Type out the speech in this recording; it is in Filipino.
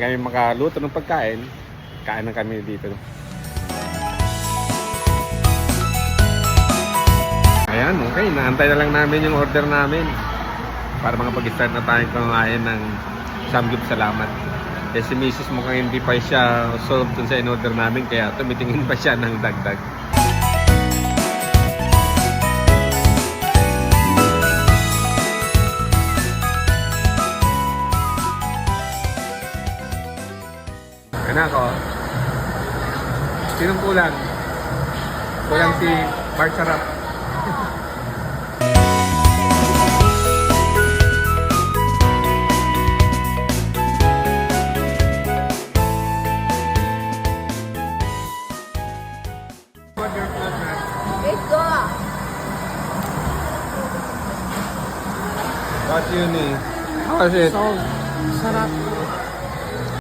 Kami makaluto ng pagkain, kain na kami dito. Ayan, okay. Naantay na lang namin yung order namin para makapag-start na tayong kumain ng Samgyup Salamat. Eh si Mrs. mukhang hindi pa siya solved dun sa in-order namin kaya tumitingin pa siya ng dagdag. Anak ko. Sinong kulang? Kulang si Mark Sarap. Let's go. What's yun eh? How's it? Salt. Sarap.